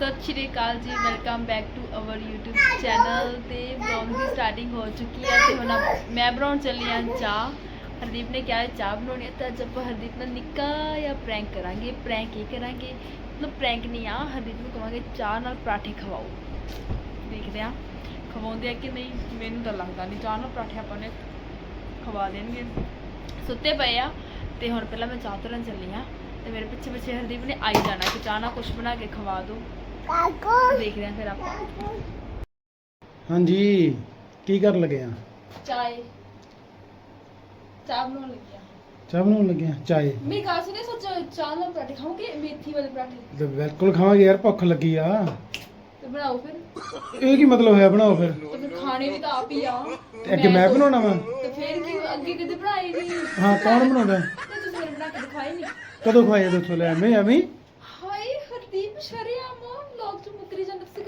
ਸਤਿ ਸ਼੍ਰੀ ਅਕਾਲ ਜੀ welcome back to our YouTube channel ਤੇ ਵਲੌਗ ਦੀ ਸਟਾਰਟਿੰਗ ਹੋ ਚੁੱਕੀ ਹੈ ਤੇ ਹੁਣ ਮੈਂ ਬਣਾਉਣ ਚੱਲੀ ਹਾਂ ਚਾਹ। ਹਰਦੀਪ ਨੇ ਕਿਹਾ ਹੈ ਚਾਹ ਬਣਾਉਣੀ ਹੈ, ਤਾਂ ਅੱਜ ਆਪਾਂ ਹਰਦੀਪ ਨਾਲ ਨਿੱਕਾ ਜਾਂ ਪ੍ਰੈਂਕ ਕਰਾਂਗੇ। ਪ੍ਰੈਂਕ ਹੀ ਕਰਾਂਗੇ, ਮਤਲਬ ਪ੍ਰੈਂਕ ਨਹੀਂ ਆ, ਹਰਦੀਪ ਨੂੰ ਕਹਾਂਗੇ ਚਾਹ ਨਾਲ ਪਰਾਠੇ ਖਵਾਓ। ਦੇਖਦੇ ਆ ਖਵਾਉਂਦੇ ਆ ਕਿ ਨਹੀਂ, ਮੈਨੂੰ ਤਾਂ ਲੱਗਦਾ ਨਹੀਂ, ਚਾਹ ਨਾਲ ਪਰਾਠੇ ਆਪਾਂ ਨੇ ਖਵਾ ਦੇਣਗੇ। ਸੁੱਤੇ ਪਏ ਆ, ਤੇ ਹੁਣ ਪਹਿਲਾਂ ਮੈਂ ਚਾਹ ਤੁਰਨ ਚੱਲੀ ਆ ਤੇ ਮੇਰੇ ਪਿੱਛੇ ਪਿੱਛੇ ਹਰਦੀਪ ਨੇ ਆਈ ਜਾਣਾ ਕਿ ਚਾਹ ਨਾਲ ਕੁਝ ਬਣਾ ਕੇ ਖਵਾ ਦਿਓ ਦੇਖਦੇ ਆ ਫਿਰ ਆਪਾਂ। ਹਾਂਜੀ ਕੀ ਕਰਨ ਲੱਗੇ ਆ? ਚਾਹ ਬਣਾਉਣ ਲੱਗੀ ਆ। ਚਾਹ ਬਣਾਉਣ ਲੱਗੇ ਆ? ਚਾਏ। ਮੇਰੀ ਗੱਲ ਸੁਣੇ ਸੋਚ ਚਾਹ ਨਾਲ ਪਰਾਠੇ ਖਾਓਗੇ ਮੇਥੀ ਵਾਲੇ ਪਰਾਠੇ। ਤੇ ਬਿਲਕੁਲ ਖਾਵਾਂਗੇ ਯਾਰ ਭੁੱਖ ਲੱਗੀ ਆ। ਤੇ ਬਣਾਓ ਫਿਰ। ਇਹ ਕੀ ਮਤਲਬ ਹੋਇਆ ਬਣਾਓ ਫਿਰ? ਤੇ ਫਿਰ ਖਾਣੇ ਵੀ ਤਾਂ ਆਪ ਹੀ ਆ। ਤੇ ਅੱਗੇ ਮੈਂ ਬਣਾਉਣਾ ਵਾ? ਤੇ ਫਿਰ ਕੀ ਅੱਗੇ ਕਦੇ ਬਣਾਏ ਨਹੀਂ ਹਾਂ ਕੌਣ ਬਣਾਉਂਦਾ? ਤੇ ਤੁਸੀਂ ਮੈਨੂੰ ਬਣਾ ਕੇ ਦਿਖਾਏ ਨਹੀਂ ਕਦੋਂ ਖਵਾਏ ਦੱਸੋ ਲੈ ਐਵੇਂ ਐਵੇਂ ਹਾਏ ਹਰਦੀਪ ਸ਼ਰਿਆਮ ਲੋਕ ਚ ਮੁਕਰੀ ਜਾਂਦੇ ਤੁਸੀਂ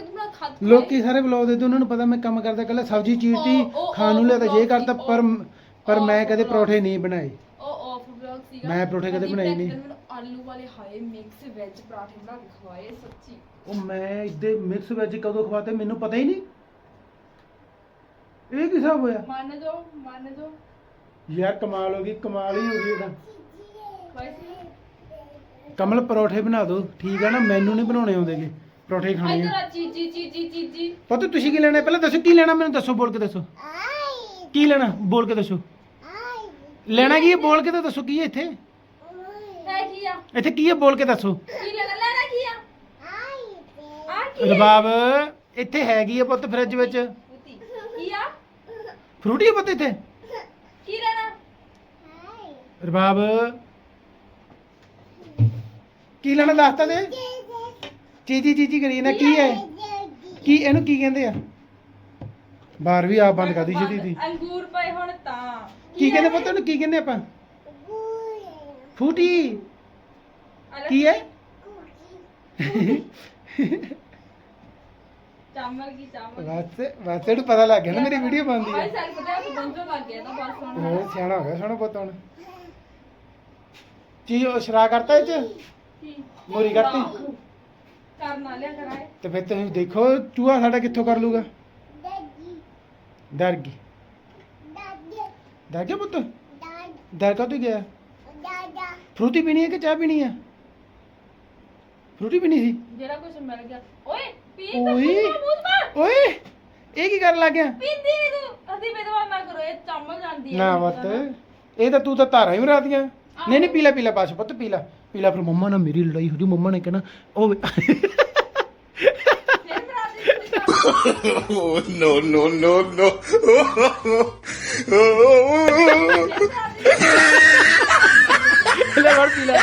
ਖਾ ਲੋਕੀ ਸਾਰੇ ਬਲੌਗ ਦੇ ਉਹਨਾਂ ਨੂੰ ਪਤਾ ਮੈਂ ਕੰਮ ਕਰਦਾ ਕੱਲਾ ਸਬਜ਼ੀ ਚੀਰਤੀ ਉਹ- ਉਹ- ਖਾਣ ਨੂੰ ਲਿਆ ਤਾਂ ਜੇ ਕਰਤਾ ਪਰ ਪਰ ਮੈਂ ਕਦੇ ਪਰੌਠੇ ਨਹੀਂ ਬਣਾਏ। ਉਹ ਆਫ ਬਲੌਗ ਸੀਗਾ। ਮੈਂ ਪਰੌਠੇ ਕਦੇ ਬਣਾਏ ਨਹੀਂ। ਆਲੂ ਵਾਲੇ ਹਾਏ ਮਿਕਸ ਵੈਜ ਪਰਾਠੇ ਬਣਾ ਕੇ ਖਵਾਏ ਸੱਚੀ। ਉਹ ਮੈਂ ਇੱਦੇ ਮਿਕਸ ਵੈਜ ਕਦੋਂ ਖਵਾਤੇ ਮੈਨੂੰ ਪਤਾ ਹੀ ਨਹੀਂ। ਇਹ ਕੀ ਹਿਸਾਬ ਹੋਇਆ? ਮੰਨ ਜਾਓ ਮੰਨ ਜਾਓ। ਯਾਰ ਕਮਾਲ ਹੋ ਗਈ ਕਮਾਲ ਹੀ ਹੋ ਗਈ ਇਹਦਾ। ਵੈਸੇ ਕਮਲ ਪਰੌਠੇ ਬਣਾ ਦਿਓ ਠੀਕ ਆ ਨਾ? ਮੈਨੂੰ ਨਹੀਂ ਬਣਾਉਣੇ ਆਉਂਦੇਗੇ। ਪਰੌਠੇ ਖਾਣੇ ਇਧਰ ਆ ਆ ਜੀ ਜੀ ਜੀ ਜੀ ਜੀ ਜੀ ਪਤਾ ਤੁਸੀਂ ਕੀ ਲੈਣਾ? ਹੈ? ਪਹਿਲਾਂ ਦੱਸੋ ਕੀ ਲੈਣਾ? ਮੈਨੂੰ ਦੱਸੋ ਬੋਲ ਕੇ ਦੱਸੋ। ਕੀ ਲੈਣਾ? ਬੋਲ ਕੇ ਦੱਸੋ। ਲੈਣਾ ਕੀ ਹੈ? ਬੋਲ ਕੇ ਤਾਂ ਦੱਸੋ ਕੀ ਹੈ ਇੱਥੇ? ਹੈ ਕੀ ਆ? ਇੱਥੇ ਕੀ ਹੈ? ਬੋਲ ਕੇ ਦੱਸੋ। ਕੀ ਲੈਣਾ ਲੈਣਾ ਕੀ ਆ? ਆ ਕੀ ਆ? ਰਬਾਬ ਇੱਥੇ ਹੈਗੀ ਹੈ ਪੁੱਤ ਫ੍ਰਿਜ ਵਿੱਚ। ਕੀ ਆ? ਫਰੂਟੀ ਹੈ ਪੁੱਤ ਇੱਥੇ? ਕੀ ਲੈਣਾ? ਰਬਾਬ। ਕੀ ਲੈਣਾ ਦੱਸਤਾ ਦੇ। ਚੀਜੀ ਚੀਜੀ ਕਰੀ ਨਾ ਕੀ ਹੈ? ਕੀ ਇਹਨੂੰ ਕੀ ਕਹਿੰਦੇ ਆ? ਬਾਹਰ ਵੀ ਆਪ ਬੰਦ ਕਰ ਦੀ ਛੇਤੀ ਦੀ। ਅੰਗੂਰ ਪਏ ਹੁਣ ਤਾਂ। ਕੀ ਕਹਿੰਦੇ ਪੁੱਤ ਉਹਨੂੰ ਕੀ ਕਹਿੰਦੇ ਆਪਾਂ? ਫੂਟੀ। ਕੀ ਹੈ? ਚਾਮਲ ਕੀ ਚਾਮਲ ਬਸ ਬਸ ਇਹਨੂੰ ਪਤਾ ਲੱਗ ਗਿਆ ਨਾ ਮੇਰੀ ਵੀਡੀਓ ਬਣਦੀ ਹੈ ਸਰ ਪਤਾ ਕਿ ਬੰਜੋ ਲੱਗ ਗਿਆ ਤਾਂ ਬਸ ਹੁਣ। ਉਹ ਸਿਆਣਾ ਹੋ ਗਿਆ ਸੋਹਣਾ ਪੁੱਤ ਹੁਣ। ਕੀ ਉਹ ਸ਼ਰਾ ਕਰਤਾ ਇਹ ਚ? ਮੋਰੀ ਕਰਤੀ? ਕਰਨਾ ਲਿਆ ਕਰਾਏ। ਤੇ ਫਿਰ ਤੁਸੀਂ ਦੇਖੋ ਚੂਹਾ ਸਾਡਾ ਕਿੱਥੋਂ ਕਰ ਲੂਗਾ? ਡਰ ਗਈ। ਡਰ ਗਿਆ ਪੁੱਤ? ਡਰ ਕਾ ਗਿਆ? ਫਰੂਟੀ ਪੀਣੀ ਹੈ ਕਿ ਚਾਹ ਪੀਣੀ ਹੈ? ਫਰੂਟੀ ਪੀਣੀ ਸੀ? ਜਿਹੜਾ ਕੁਝ ਮਿਲ ਗਿਆ। ਓਏ ਪੀ ਤਾਂ ਓਏ। ਮੂੰਹ ਮਾਰ ਓਏ ਇਹ ਕੀ ਕਰਨ ਲੱਗ ਗਿਆ? ਪੀਂਦੀ ਨਹੀਂ ਤੂੰ। ਅਸੀਂ ਬੇਦਵਾ ਨਾ ਕਰੋ ਇਹ ਚਾਮਲ ਜਾਂਦੀ ਹੈ ਨਾ ਪੁੱਤ ਇਹ ਤਾਂ ਤੂੰ ਤਾਂ ਧਾਰਾਂ ਹੀ ਮਰਾਦੀਆਂ ਨਹੀਂ ਨਹੀਂ ਪੀਲਾ ਪੀਲਾ ਬਸ ਪੁੱਤ ਪੀਲਾ ਪੀਲਾ ਫਿਰ ਮੰਮਾ ਨਾਲ ਮੇਰੀ ਲੜਾਈ ਹੋ ਜੂ ਮੰਮਾ ਨੇ ਕਹਿਣਾ ਉਹ ਦੇ no no no no! ਲੈ ਵੜ ਪੀਲਾ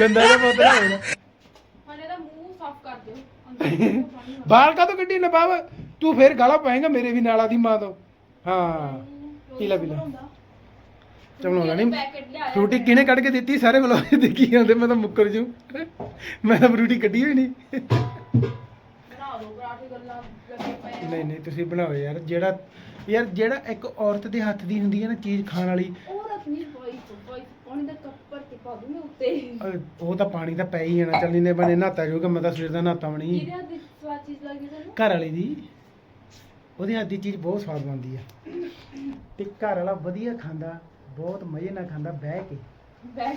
ਗੰਦਾ ਜਿਹਾ ਪੁੱਤ ਨਾ ਹੋਣਾ ਹੁਣ ਇਹਦਾ ਮੂੰਹ ਸਾਫ਼ ਕਰ ਦਿਓ। ਤੋਂ ਨਾ- ਬਾਹਰ ਕਾ ਕੱਢੀ ਨਾ ਬਾਬ ਤੂੰ ਫੇਰ ਗਾਲਾਂ ਪਾਏਗਾ ਮੇਰੇ ਵੀ ਨਾਲਾ ਦੀ ਮਾਂ ਤੋਂ। ਹਾਂ ਪੀਲਾ ਪੀਲਾ ਚਮਲਾਉਣਾ ਨਹੀਂ ਫਰੂਟੀ ਕਿਹਨੇ ਕੱਢ ਕੇ ਦਿੱਤੀ? ਸਾਰੇ ਬਲੌਗ ਦੇਖੀ ਜਾਂਦੇ ਮੈਂ ਤਾਂ ਮੁੱਕਰ ਜੂ। ਮੈਂ ਤਾਂ ਫਰੂਟੀ ਕੱਢੀ ਹੋਈ ਨਹੀਂ ਬਣਾ। ਨਹੀਂ ਨਹੀਂ ਤੁਸੀਂ ਬਣਾਓ ਯਾਰ। ਜਿਹੜਾ ਯਾਰ ਜਿਹੜਾ ਇੱਕ ਔਰਤ ਦੇ ਹੱਥ ਦੀ ਹੁੰਦੀ ਹੈ ਨਾ ਚੀਜ਼ ਖਾਣ ਵਾਲੀ ਉਹ ਰਤਨੀ ਵਾਈਸ ਵਾਈਸ ਪਾਣੀ ਦਾ ਕੱਪ ਭਰ ਕੇ ਪਾ ਦੂੰ ਮੈਂ ਉੱਤੇ। ਅਹ ਉਹ ਤਾਂ ਪਾਣੀ ਤਾਂ ਪੈ ਹੀ ਜਾਣਾ। ਚੱਲ ਇਹਨੇ ਬਣੇ ਨਹਾਤਾ ਜਾਊਗਾ ਮੈਂ ਤਾਂ ਸਵੇਰ ਦਾ ਨਹਾਤਾ ਵੀ ਨਹੀਂ ਤੁਹਾਨੂੰ ਘਰ ਵਾਲੀ ਦੀ। ਉਹਦੇ ਹੱਥ ਦੀ ਚੀਜ਼ ਬਹੁਤ ਸਵਾਦ ਬਣਦੀ ਆ। ਤੇ ਘਰ ਵਾਲਾ ਵਧੀਆ ਖਾਂਦਾ। ਬਹੁਤ ਮਜ਼ੇ ਨਾਲ ਖਾਂਦਾ ਬਹਿ ਕੇ। ਬੈਠ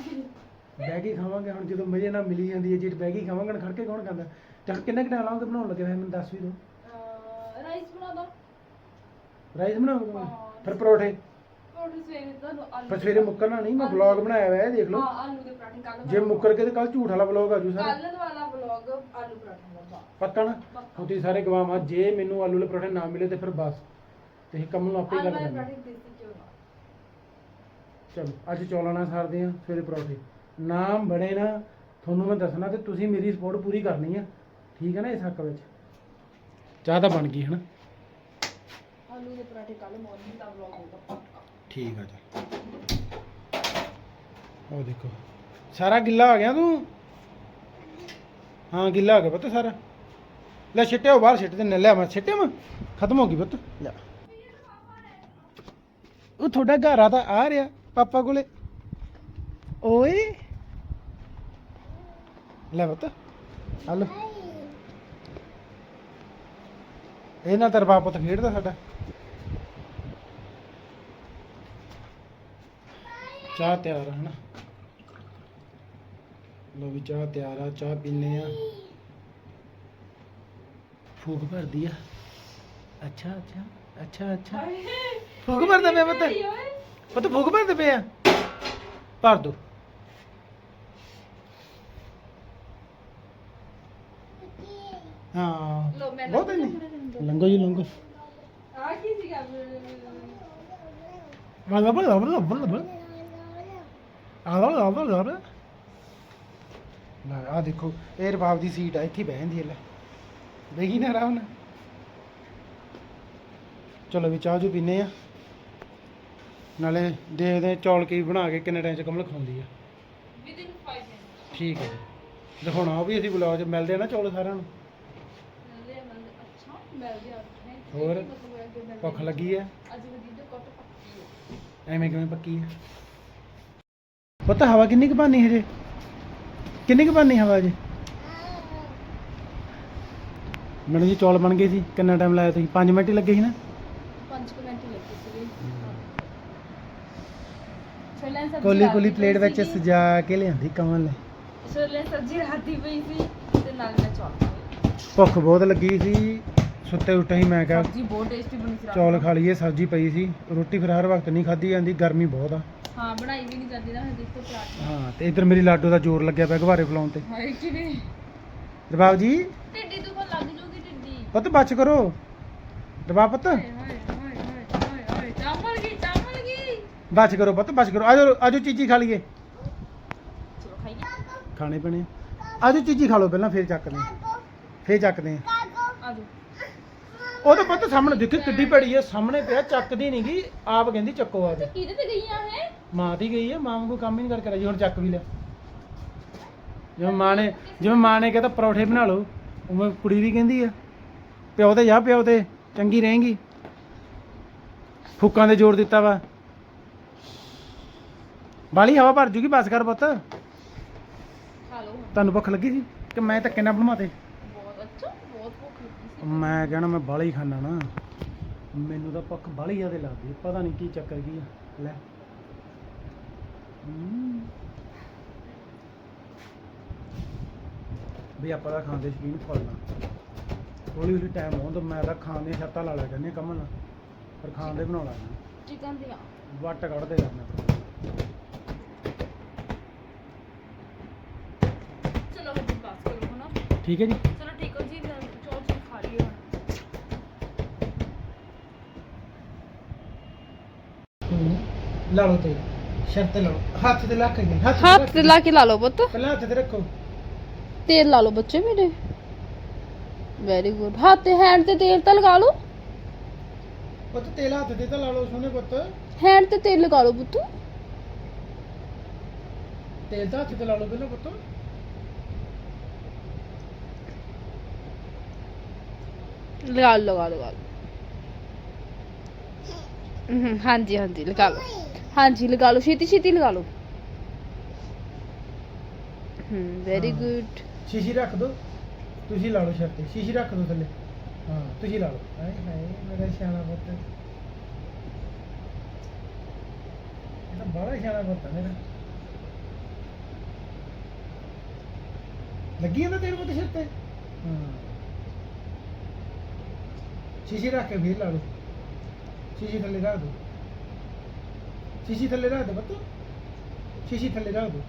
ਬਹਿ ਕੇ ਖਾਵਾਂਗੇ ਹੁਣ ਜਦੋਂ ਮਜ਼ੇ ਨਾਲ ਮਿਲੀ ਜਾਂਦੀ ਹੈ ਚੀਜ਼ ਬਹਿ ਕੇ ਖਾਵਾਂਗੇ ਖੜ ਕੇ ਕੌਣ ਖਾਂਦਾ? ਚੱਲ ਕਿੰਨਾ ਕਿੰਨਾ ਲਾਉਂਗੇ ਬਣਾਉਣ ਲੱਗੇ ਮੈਨੂੰ ਦੱਸ ਵੀ ਦਿਓ। ਰਾਈਸ ਬਣਾ ਦੋ। ਰਾਈਸ ਬਣਾਉਂਗੇ ਹਾਂ। ਫਿਰ ਪਰੌਠੇ? ਪਰੌਂਠੇ ਸਵੇਰੇ ਤੁਹਾਨੂੰ ਆਲੂ ਪਰ ਸਵੇਰੇ ਮੁੱਕਰਨਾ ਨਹੀਂ ਮੈਂ ਵਲੌਗ ਬਣਾਇਆ ਹੋਇਆ ਹੈ ਦੇਖ ਲਓ। ਹਾਂ ਆਲੂ ਦੇ ਪਰਾਠੇ ਕੱਲ ਜੇ ਮੁੱਕਰ ਕੇ ਤੇ ਕੱਲ ਝੂਠ ਵਾਲਾ ਵਲੌਗ ਆ ਜੂ ਸਾਰਾ। ਕੱਲ ਵਾਲਾ ਵਲੌਗ ਆਲੂ ਪਰਾਠੇ ਦਾ ਬਾ ਪੱਕਾ ਨਾ? ਪੱਕਾ। ਹੁਣ ਤੁਸੀਂ ਸਾਰੇ ਗਵਾਮਾ ਜੇ ਮੈਨੂੰ ਆਲੂ ਵਾਲੇ ਪਰੌਠੇ ਨਾ ਮਿਲੇ ਤੇ ਫਿਰ ਬਸ। ਤੁਸੀਂ ਕੰਮ ਨੂੰ ਆਪੇ ਆਲੂ ਕਰ ਵਾਲੇ ਪਰਾਠੇ ਨਾਲ ਚਲੋ ਅੱਜ ਚੌਲਾਂ ਨਾਲ ਸਾਰਦੇ ਆ ਸਵੇਰੇ ਪਰੌਠੇ। ਨਾਮ ਬਣੇ ਨਾ ਤੁਹਾਨੂੰ ਮੈਂ ਦੱਸਣਾ ਤੇ ਤੁਸੀਂ ਮੇਰੀ ਸਪੋਰਟ ਪੂਰੀ ਕਰਨੀ ਆ। ਠੀਕ ਹੈ ਨਾ ਇਸ ਹੱਕ ਵਿੱਚ? ਚਾਹ ਤਾਂ ਬਣ ਗਈ ਹੈ ਨਾ ਆਲੂ ਦੇ ਪਰਾਠੇ ਕੱਲ ਮਾਰਨਿੰਗ ਦਾ ਵਲੌਗ ਹੋਊਗਾ ਠੀਕ ਆ ਜੀ। ਉਹ ਦੇਖੋ ਸਾਰਾ ਗਿੱਲਾ ਆ ਗਿਆ ਤੂੰ? ਹਾਂ ਗਿੱਲਾ ਹੋ ਗਿਆ ਪੁੱਤ ਸਾਰਾ। ਲੈ ਛਿੱਟਿਓ ਬਾਹਰ ਛਿੱਟ ਦੇ ਲੈ ਮੈਂ ਛਿੱਟਿਆ ਮੈਂ ਖਤਮ ਹੋ ਗਈ ਪੁੱਤ। ਲੈ। ਉਹ ਤੁਹਾਡਾ ਘਰ ਆ ਤਾਂ ਆ ਰਿਹਾ। ਪਾਪਾ ਕੋਲੇ ਓਏ ਲੈ ਪੁੱਤ ਹਲ ਇਹ ਨਾਲ ਤੇਰਾ ਬਾਪ ਪੁੱਤ ਖੇਡਦਾ ਸਾਡਾ ਚਾਹ ਤਿਆਰ ਹੈ ਨਾ ਲੋ ਵੀ ਚਾਹ ਤਿਆਰ ਆ ਚਾਹ ਪੀਨੇ ਆ ਫੂਕ ਭਰਦੀ ਆ ਅੱਛਾ ਅੱਛਾ ਅੱਛਾ ਅੱਛਾ ਫੂਕ ਭਰਦਾ ਪਿਆ ਪੁੱਤ ਪੁੱਤ ਫੂਕ ਭਰਦੇ ਪਏ ਆ। ਭਰ ਦੋ। ਹਾਂ ਲੋ ਮੈਂ ਬਹੁਤ ਨਹੀਂ? ਲੰਗੋ ਜੀ ਲੰਗੋ ਆ ਕੀ ਸੀਗਾ? ਬਲ ਬਲ ਬਲ ਬਲ ਬਲ ਆ ਬਲ ਬਲ ਬਲ ਲੈ ਆ ਦੇਖੋ ਇਹ ਰਬਾਬ ਦੀ ਸੀਟ ਆ ਇੱਥੇ ਬਹਿ ਜਾਂਦੀ ਹੈ ਲੈ। ਦੇਖੀ ਨਾ ਆਰਾਮ ਨਾਲ। ਚਲੋ ਵੀ ਚਾਹ ਜੂ ਪੀਨੇ ਆ ਨਾਲੇ ਦੇਖਦੇ ਆ ਚੌਲ ਕੀ ਬਣਾ ਕੇ ਕਿੰਨੇ ਟਾਈਮ ਚ ਕਮਲ ਖਾਉਂਦੀ ਆ। ਵਿਦਿਨ 5 ਮਿੰਟ ਠੀਕ ਹੈ ਜੀ। ਦਿਖਾਉਣਾ ਉਹ ਵੀ ਅਸੀਂ ਬੁਲਾਓ ਚ ਮਿਲਦੇ ਆ ਨਾ ਚੌਲ ਸਾਰਿਆਂ ਨੂੰ। ਮਿਲਦੇ ਆ ਮਿਲਦੇ ਅੱਛਾ ਮਿਲ ਗਿਆ ਹੋਰ? ਭੁੱਖ ਲੱਗੀ ਆ? ਅੱਜ ਵੀ ਦੇ ਕੋਟ ਪੱਕੀ ਹੈ ਐਵੇਂ ਕਿਵੇਂ ਪੱਕੀ ਆ? ਪਤਾ ਹਵਾ ਕਿੰਨੀ ਕੁ ਪਾਣੀ ਹਜੇ? ਕਿੰਨੀ ਕੁ ਪਾਣੀ ਹਵਾ ਜੀ ਮੈਨੂੰ ਜੀ ਚੌਲ ਬਣ ਗਏ ਸੀ। ਕਿੰਨਾ ਟਾਈਮ ਲਾਇਆ ਤੁਸੀਂ? 5 ਮਿੰਟ ਹੀ ਲੱਗੇ ਸੀ ਨਾ 5 ਮਿੰਟ ਹੀ ਲੱਗੇ ਸੀਗੇ ਸਬਜ਼ੀ ਕੋਲੀ ਕੋਲੀ ਪਲੇਟ ਵਿੱਚ ਸੀਗੀ। ਸਜਾ ਕੇ ਲਿਆਂਦੀ ਕਮਲ ਨੇ। ਛੋਲੇ ਸਬਜ਼ੀ ਰਾਤੀ ਪਈ ਸੀ ਤੇ ਨਾਲ ਮੈਂ ਚੌਲ ਖਾਏ ਭੁੱਖ ਬਹੁਤ ਲੱਗੀ ਸੀ ਸੁੱਤੇ ਉੱਠੇ ਹੀ ਮੈਂ ਕਿਹਾ ਸਬਜ਼ੀ ਬਹੁਤ ਟੇਸਟੀ ਬਣੀ ਸੀ ਰਾਤ ਚੌਲ ਨੂੰ। ਖਾ ਲਈਏ ਸਬਜ਼ੀ ਪਈ ਸੀ। ਰੋਟੀ ਫਿਰ ਹਰ ਵਕਤ ਨਹੀਂ ਖਾਧੀ ਜਾਂਦੀ ਗਰਮੀ ਬਹੁਤ ਆ। ਹਾਂ ਬਣਾਈ ਵੀ ਨਹੀਂ ਜਾਂਦੀ ਨਾ ਹਜੇ ਤੋਂ ਪਰਾਠੇ ਹਾਂ ਤੇ ਇੱਧਰ ਮੇਰੀ ਲਾਡੋ ਦਾ ਜ਼ੋਰ ਲੱਗਿਆ ਪਿਆ ਘਵਾਰੇ ਫਲਾਉਣ ਤੇ। ਹਾਏ ਕਿਵੇਂ? ਰਬਾਬ ਜੀ? ਟਿੱਡੀ ਦੁਖਣ ਲੱਗ ਜੂਗੀ ਟਿੱਡੀ ਪੁੱਤ ਬਚ ਕਰੋ। ਰਬਾਬ ਪੁੱਤ। ਹਾਏ ਹਾਏ ਹਾਏ ਹਾਏ ਹਾਏ ਹਾਏ ਚਾਵਲ ਗਈ ਚਾਵਲ ਬਚ ਕਰੋ ਪੁੱਤ ਬਚ ਕਰੋ। ਆਜੋ ਆਜੋ ਚੀਚੀ ਖਾ ਲਈਏ। ਚਲੋ ਖਾਈਏ। ਖਾਣੇ ਪਣੇ ਆਜੋ ਚੀਚੀ ਖਾ ਲਓ ਪਹਿਲਾਂ ਫੇਰ ਚੱਕਦੇ ਆ। ਫੇਰ ਚੱਕਦੇ ਆ। ਆ ਜਾਓ ਉਹ ਤਾਂ ਪੁੱਤ ਸਾਹਮਣੇ ਦੇਖੀ ਕਿੱਡੀ ਭੜੀ ਹੈ ਸਾਹਮਣੇ ਪਿਆ ਚੱਕਦੀ ਨੀ ਗੀ। ਆਪ ਕਹਿੰਦੀ ਚੱਕੋ ਆ ਕੇ ਕਿਹਦੇ ਤੇ ਗਈਆਂ ਹੈ ਮਾਂ ਦੀ ਗਈ ਹੈ ਮਾਂ ਨੂੰ ਕੋਈ ਕੰਮ ਹੀ ਨਹੀਂ ਕਰਕੇ ਰਾਜੀ ਹੁਣ ਚੱਕ ਵੀ ਲਿਆ ਜਿਵੇਂ ਮਾਂ ਨੇ ਜਿਵੇਂ ਮਾਂ ਨੇ ਕਹਿੰਦਾ ਪਰੌਠੇ ਬਣਾ ਲਓ ਉਵੇਂ ਕੁੜੀ ਵੀ ਕਹਿੰਦੀ ਆ ਪਿਓ ਤੇ ਜਾ ਪਿਓ ਤੇ ਚੰਗੀ ਰਹੇਗੀ। ਫੁੱਕਾਂ ਦੇ ਜ਼ੋਰ ਦਿੱਤਾ ਵਾ। ਬਾਲੀ ਹਵਾ ਭਰ ਜੂਗੀ ਬਸ ਕਰ ਪੁੱਤ। ਖਾ ਲਓ ਹੁਣ। ਤੁਹਾਨੂੰ ਭੁੱਖ ਲੱਗੀ ਸੀ ਕਿ ਮੈਂ ਧੱਕੇ ਨਾਲ ਬਣਵਾਤੇ ਬਹੁਤ ਅੱਛਾ ਬਹੁਤ ਭੁੱਖ ਲੱਗੀ ਸੀ। ਮੈਂ ਕਹਿਣਾ ਮੈਂ ਬਾਹਲਾ ਹੀ ਖਾਣਾ ਨਾ। ਮੈਨੂੰ ਤਾਂ ਭੁੱਖ ਬਾਹਲੀ ਜ਼ਿਆਦਾ ਲੱਗਦੀ। ਪਤਾ ਨਹੀਂ ਕੀ ਚੱਕਰ ਕੀ ਆ। ਲੈ। ਵੀ ਆਪਾਂ ਤਾਂ ਖਾਂਦੇ ਸ਼ਕੀਨ ਫੁੱਲਣਾ ਹੌਲੀ ਹੌਲੀ ਟਾਈਮ ਆਉਣ ਤਾਂ ਮੈਂ ਤਾਂ ਖਾਣ ਦੀਆਂ ਸ਼ਰਤਾਂ ਲਾ ਲਿਆ ਕਰਨੀਆਂ ਕਮਲ ਪਰ ਖਾਣ ਦੇ ਬਣਾਉਣਾ ਚਿਕਨ ਦੀਆਂ। ਵੱਟ ਕੱਢਦੇ ਕਰਨਾ ਚਲੋ ਹਜੇ ਬਸ ਕਰੋ ਹੁਣ ਠੀਕ ਹੈ ਜੀ? ਚਲੋ ਠੀਕ ਹੋ ਜੀ ਮੈਂ ਚੌਲ ਚੌਲ ਖਾ ਲਈ ਹੁਣ ਲਾ ਲਓ ਤੇ ਸ਼ਰਤ ਲਾ ਲਓ। ਹੱਥ ਤੇ ਲੱਕ ਗਏ ਹੱਥ ਹੱਥ ਤੇ ਲਾ ਕੇ ਲਾ ਲਓ ਪੁੱਤ। ਪਹਿਲਾਂ ਹੱਥ ਤੇ ਰੱਖੋ। ਤੇਲ ਲਾ ਲਓ ਬੱਚੇ ਮੇਰੇ। ਵੈਰੀ ਗੁੱਡ ਹੱਥ ਤੇ ਹੈਂਡ ਤੇ ਤੇਲ ਤਾਂ ਲਗਾ ਲਓ। ਪੁੱਤ ਤੇਲ ਹੱਥ ਤੇ ਤਾਂ ਲਾ ਲਓ ਸੋਹਣੇ ਪੁੱਤ। ਹੈਂਡ ਤੇ ਤੇਲ ਲਗਾ ਲਓ ਪੁੱਤ। ਤੇਲ ਤਾਂ ਹੱਥ ਤੇ ਲਾ ਲਓ ਪਹਿਲਾਂ ਪੁੱਤ। ਲਗਾ ਲਓ ਲਗਾ ਲਓ ਲਗਾ ਲਓ। ਹਾਂਜੀ ਹਾਂਜੀ ਲਗਾ ਲਓ। ਹਾਂਜੀ ਲਗਾ ਲਓ ਛੇਤੀ ਛੇਤੀ ਲਗਾ ਲਓ। ਹਮ ਵੈਰੀ ਹਾਂ। ਗੁੱਡ ਸ਼ੀਸ਼ੀ ਰੱਖ ਦੋ। ਤੁਸੀਂ ਲਾ ਲਓ ਸ਼ਰਤ ਤੇ। ਸ਼ੀਸ਼ੀ ਰੱਖ ਦੋ ਥੱਲੇ। ਹਾਂ ਤੁਸੀਂ ਲਾ ਲਓ। ਹਾਏ ਹਾਏ ਮੇਰਾ ਸਿਆਣਾ ਪੁੱਤ। ਇਹ ਤਾਂ ਬੜਾ ਸਿਆਣਾ ਪੁੱਤ ਹੈ ਮੇਰਾ। ਲੱਗੀ ਜਾਂਦਾ ਤੇਰੇ ਪੁੱਤ ਸਿਰ ਤੇ? ਹਾਂ। ਸ਼ੀਸ਼ੀ ਰੱਖ ਕੇ ਫੇਰ ਲਾ ਲਓ ਸ਼ੀਸ਼ੀ ਥੱਲੇ ਰੱਖ ਦੋ। ਸ਼ੀਸ਼ੀ ਥੱਲੇ ਰੱਖ ਦੋ ਪੁੱਤ। ਸ਼ੀਸ਼ੀ ਥੱਲੇ ਰੱਖ ਦੋ।